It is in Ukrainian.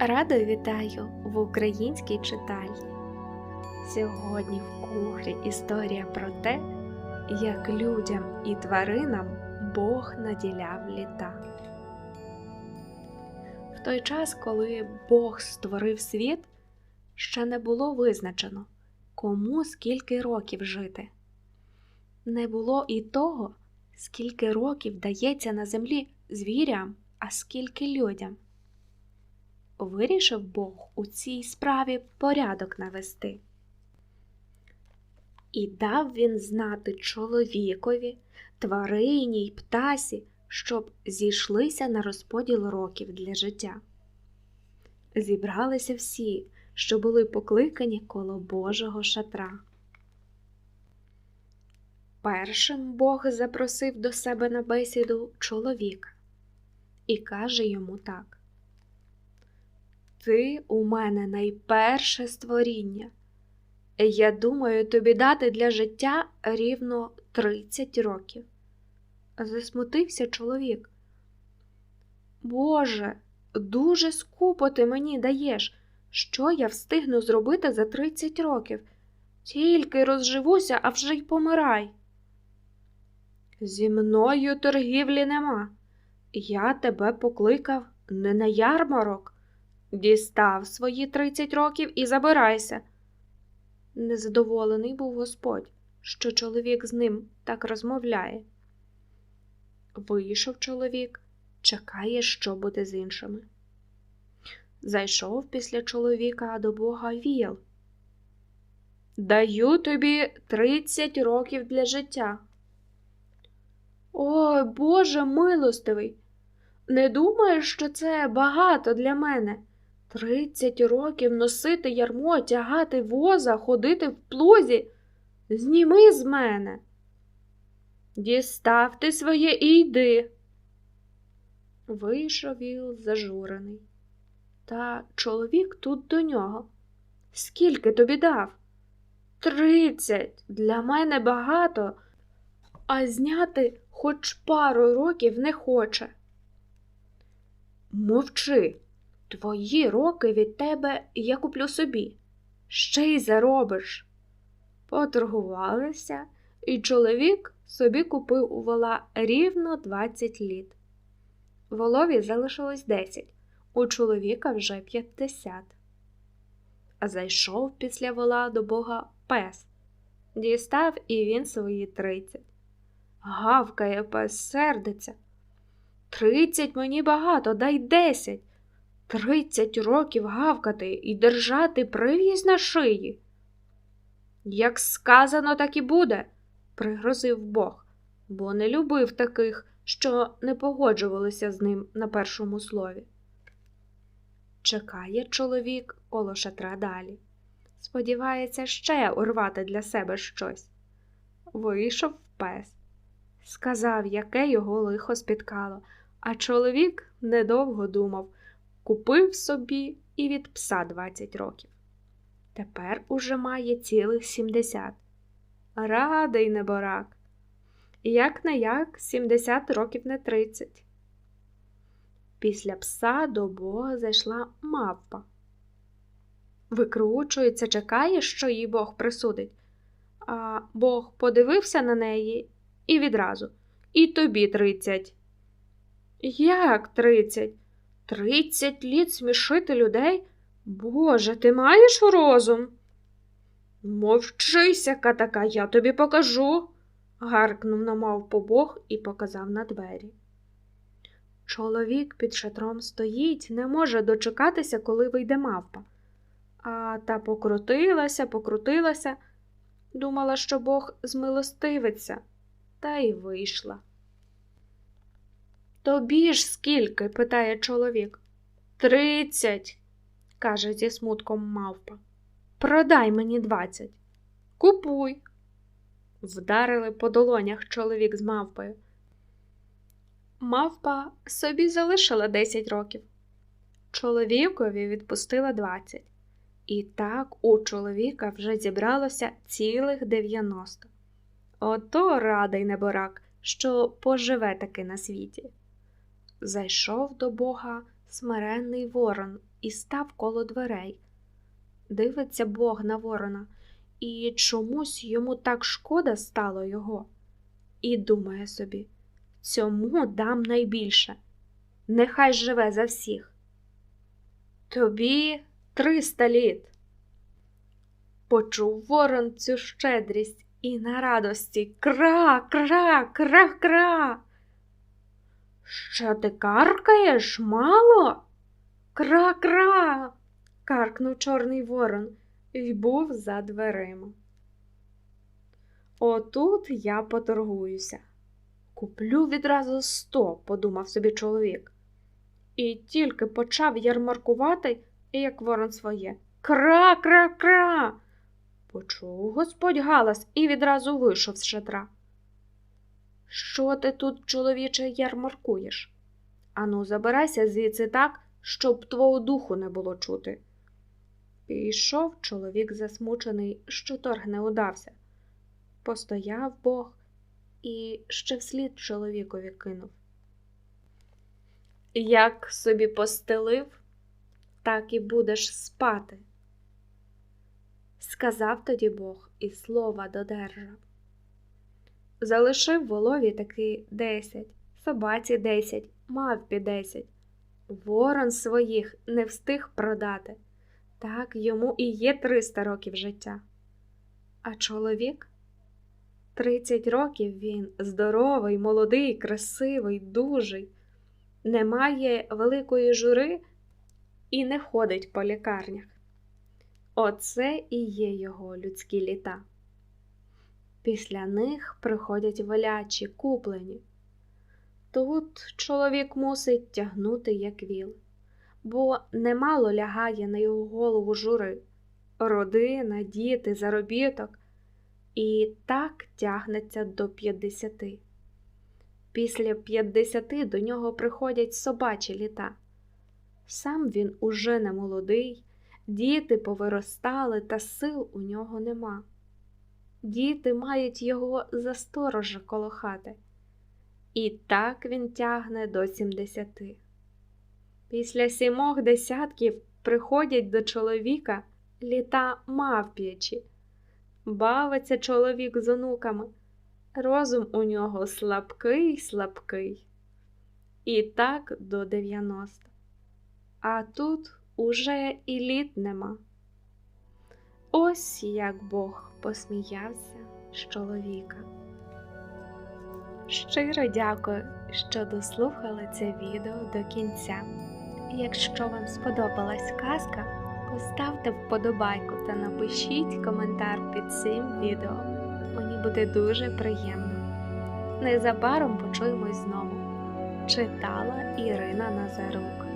Радо вітаю в українській читальні. Сьогодні в кухрі історія про те, як людям і тваринам Бог наділяв літа. В той час, коли Бог створив світ, ще не було визначено, кому скільки років жити. Не було і того, скільки років дається на землі звірям, а скільки людям. Вирішив Бог у цій справі порядок навести. І дав він знати чоловікові, тварині й птасі, щоб зійшлися на розподіл років для життя. Зібралися всі, що були покликані коло Божого шатра. Першим Бог запросив до себе на бесіду чоловіка і каже йому так: Ти у мене найперше створіння. Я думаю тобі дати для життя рівно 30 років. Засмутився чоловік. Боже, дуже скупо ти мені даєш. Що я встигну зробити за 30 років? Тільки розживуся, а вже й помирай. Зі мною торгівлі нема. Я тебе покликав не на ярмарок. Дістав свої 30 років і забирайся. Незадоволений був Господь, що чоловік з ним так розмовляє. Вийшов чоловік, чекає, що буде з іншими. Зайшов після чоловіка до Бога віл. Даю тобі 30 років для життя. Ой, Боже милостивий, не думаєш, що це багато для мене? Тридцять років носити ярмо, тягати воза, ходити в плузі. Зніми з мене. Дістав ти своє і йди. Вийшов віл зажурений. Та чоловік тут до нього. Скільки тобі дав? Тридцять. Для мене багато, а зняти хоч пару років не хоче. Мовчи. Твої роки від тебе я куплю собі, ще й заробиш. Поторгувалися, і чоловік собі купив у вола рівно 20 літ. Волові залишилось 10, у чоловіка вже 50. А зайшов після вола до бога пес, дістав і він свої 30. Гавкає пес сердиться. Тридцять мені багато, дай десять. Тридцять років гавкати і держати прив'язь на шиї. Як сказано, так і буде, пригрозив Бог, бо не любив таких, що не погоджувалися з ним на першому слові. Чекає чоловік коло шатра далі. Сподівається ще урвати для себе щось. Вийшов пес, сказав, яке його лихо спіткало, а чоловік недовго думав купив собі і від пса 20 років. Тепер уже має цілих 70. Радий неборак. Як не як 70 років не 30. Після пса до Бога зайшла мавпа. Викручується, чекає, що їй Бог присудить. А Бог подивився на неї і відразу. І тобі тридцять. Як тридцять? Тридцять літ смішити людей? Боже, ти маєш розум? Мовчися, катака, я тобі покажу, гаркнув на мавпу Бог і показав на двері. Чоловік під шатром стоїть, не може дочекатися, коли вийде мавпа. А та покрутилася, покрутилася, думала, що Бог змилостивиться, та й вийшла. Тобі ж скільки? питає чоловік. Тридцять, каже зі смутком мавпа. Продай мені двадцять. Купуй. Вдарили по долонях чоловік з мавпою. Мавпа собі залишила десять років. Чоловікові відпустила двадцять. І так у чоловіка вже зібралося цілих дев'яносто. Ото радий неборак, що поживе таки на світі. Зайшов до Бога смиренний ворон і став коло дверей. Дивиться Бог на ворона, і чомусь йому так шкода стало його. І думає собі цьому дам найбільше. Нехай живе за всіх. Тобі триста літ. Почув ворон цю щедрість і на радості кра, кра, кра, кра. Що ти каркаєш, мало? Кра, кра. каркнув Чорний ворон і був за дверима. Отут я поторгуюся. Куплю відразу сто, подумав собі чоловік. І тільки почав ярмаркувати, як ворон своє. Кра, кра, кра. Почув господь галас і відразу вийшов з шатра. Що ти тут, чоловіче, ярмаркуєш? Ану, забирайся звідси так, щоб твого духу не було чути. Пішов чоловік засмучений, що торг не удався. Постояв Бог і ще вслід чоловікові кинув. Як собі постелив, так і будеш спати. Сказав тоді Бог і слова додержав. Залишив волові таки десять, собаці десять, мавпі десять. Ворон своїх не встиг продати. Так йому і є триста років життя. А чоловік? Тридцять років він здоровий, молодий, красивий, дужий, не має великої жури і не ходить по лікарнях. Оце і є його людські літа. Після них приходять велячі, куплені. Тут чоловік мусить тягнути як віл, бо немало лягає на його голову жури, родина, діти, заробіток, і так тягнеться до п'ятдесяти. Після п'ятдесяти до нього приходять собачі літа. Сам він уже не молодий, діти повиростали, та сил у нього нема. Діти мають його за сторожа коло хати. І так він тягне до сімдесяти. Після сімох десятків приходять до чоловіка літа мавп'ячі. Бавиться чоловік з онуками. Розум у нього слабкий, слабкий. І так до дев'яносто. А тут уже і літ нема. Ось як Бог посміявся з чоловіка. Щиро дякую, що дослухали це відео до кінця. Якщо вам сподобалась казка, поставте вподобайку та напишіть коментар під цим відео. Мені буде дуже приємно. Незабаром почуємось знову. Читала Ірина Назарук.